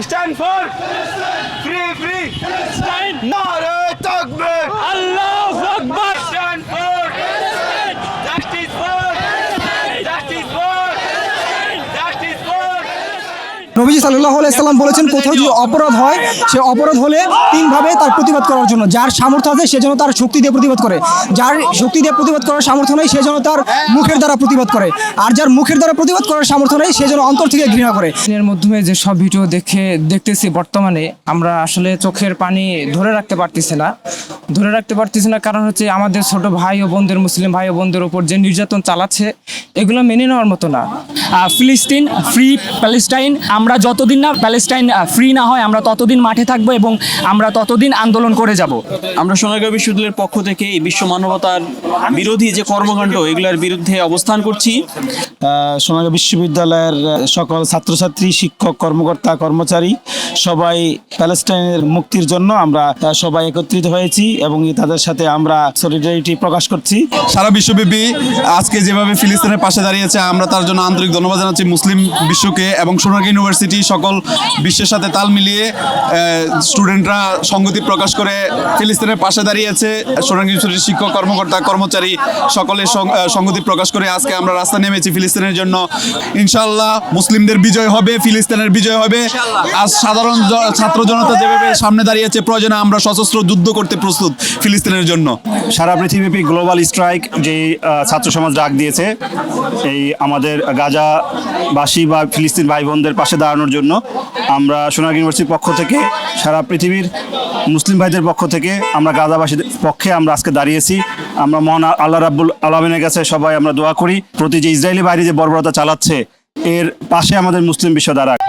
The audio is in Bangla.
Stand for free, free. Nare Takbir. আল্লাহু আকবার Stand for justice for justice for justice for. নবীজি সাল্লাহ সাল্লাম বলেছেন কোথাও যদি অপরাধ হয় সে অপরাধ হলে তিনভাবে তার প্রতিবাদ করার জন্য। যার সামর্থ্য আছে সে যেন তার শক্তি দিয়ে প্রতিবাদ করে। যার শক্তি দিয়ে প্রতিবাদ করার সামর্থ্য নেই সে যেন তার মুখের দ্বারা প্রতিবাদ করে। আর যার মুখের দ্বারা প্রতিবাদ করার সামর্থ্য নেই সে যেন অন্তর থেকে ঘৃণা করে। এর মাধ্যমে যে সব ভিডিও দেখে দেখতেছি বর্তমানে আমরা আসলে চোখের পানি ধরে রাখতে পারতেছি না। ধরে রাখতে পারতেছি না কারণ হচ্ছে আমাদের ছোট ভাই ও বোনদের মুসলিম ভাই ও বোনদের উপর যে নির্যাতন চালাচ্ছে এগুলো মেনে নেওয়ার মতো না। ফিলিস্তিন ফ্রি প্যালেস্টাইন আমরা যতদিন না প্যালেস্টাইন ফ্রি না হয় আমরা ততদিন মাঠে থাকব এবং আমরা ততদিন আন্দোলন করে যাব। আমরা সোনারগাঁও বিশ্ববিদ্যালয়ের পক্ষ থেকে এই বিশ্ব মানবতার বিরোধী যে কর্মকাণ্ড এগুলোর বিরুদ্ধে অবস্থান করছি। সোনারগাঁও বিশ্ববিদ্যালয়ের সকল ছাত্রছাত্রী শিক্ষক কর্মকর্তা কর্মচারী সবাই প্যালেস্টাইনের মুক্তির জন্য আমরা সবাই একত্রিত হয়েছি এবং তাদের সাথে আমরা সলিডারিটি প্রকাশ করছি। সারা বিশ্বব্যাপী আজকে যেভাবে ফিলিস্তিনের পাশে দাঁড়িয়েছে আমরা তার জন্য আন্তরিক ধন্যবাদ জানাচ্ছি মুসলিম বিশ্বকে এবং সোনারগাঁ ইউনিভার্সিটি সকল বিশ্বের সাথে তাল মিলিয়ে স্টুডেন্টরা সংগতি প্রকাশ করে ফিলিস্তিনের পাশে দাঁড়িয়েছে। সোনারগাঁ ইউনিভার্সিটির শিক্ষক, কর্মকর্তা, কর্মচারী সকলে সংগতি প্রকাশ করে আজকে আমরা রাস্তা নেমেছি ফিলিস্তিনের জন্য। ইনশাআল্লাহ মুসলিমদের বিজয় হবে, ফিলিস্তিনের বিজয় হবে। আজ সাধারণ ছাত্র জনতা যেভাবে সামনে দাঁড়িয়েছে, প্রয়োজনে আমরা সশস্ত্র যুদ্ধ করতে প্রস্তুত ফিলিস্তিনের জন্য। সারা পৃথিবীব্যাপী গ্লোবাল স্ট্রাইক যে ছাত্র সমাজ ডাক দিয়েছে, এই আমাদের গাজাবাসী বা ফিলিস্তিন ভাই বোনদের পাশে দাঁড়ানোর জন্য আমরা সোনার ইউনিভার্সিটির পক্ষ থেকে, সারা পৃথিবীর মুসলিম ভাইদের পক্ষ থেকে আমরা গাজাবাসীদের পক্ষে আমরা আজকে দাঁড়িয়েছি। আমরা মহান আল্লাহ রাব্বুল আলমিনের কাছে সবাই আমরা দোয়া করি, প্রতি যে ইসরায়েলি বাইরে যে বর্বরতা চালাচ্ছে, এর পাশে আমাদের মুসলিম বিশ্ব দাঁড়ায়